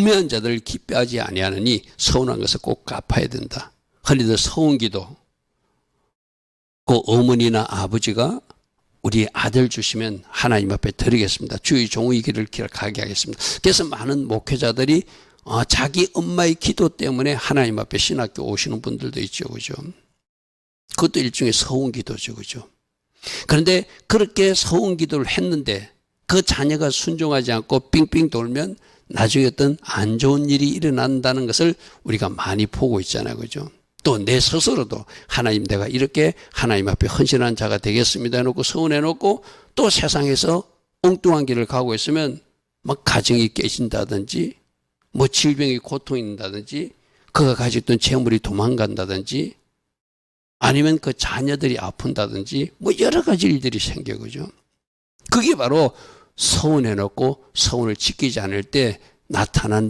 구매한 자들을 기뻐하지 아니하느니 서운한 것을 꼭 갚아야 된다. 흔히들 서운 기도 그 어머니나 아버지가 우리 아들 주시면 하나님 앞에 드리겠습니다. 주의 종의 길을 기록하게 하겠습니다. 그래서 많은 목회자들이 어, 자기 엄마의 기도 때문에 하나님 앞에 신학교 오시는 분들도 있죠. 그죠? 그것도 일종의 서운 기도죠. 그죠? 그런데 그렇게 서운 기도를 했는데 그 자녀가 순종하지 않고 삥삥 돌면 나중에 어떤 안 좋은 일이 일어난다는 것을 우리가 많이 보고 있잖아요. 그죠? 또 내 스스로도 하나님 내가 이렇게 하나님 앞에 헌신한 자가 되겠습니다 해놓고 서운해놓고 또 세상에서 엉뚱한 길을 가고 있으면 막 가정이 깨진다든지 뭐 질병이 고통이 있다든지 그가 가지고 있던 재물이 도망간다든지 아니면 그 자녀들이 아픈다든지 뭐 여러 가지 일들이 생겨 그죠. 그게 바로 서운해놓고 서운을 지키지 않을 때 나타난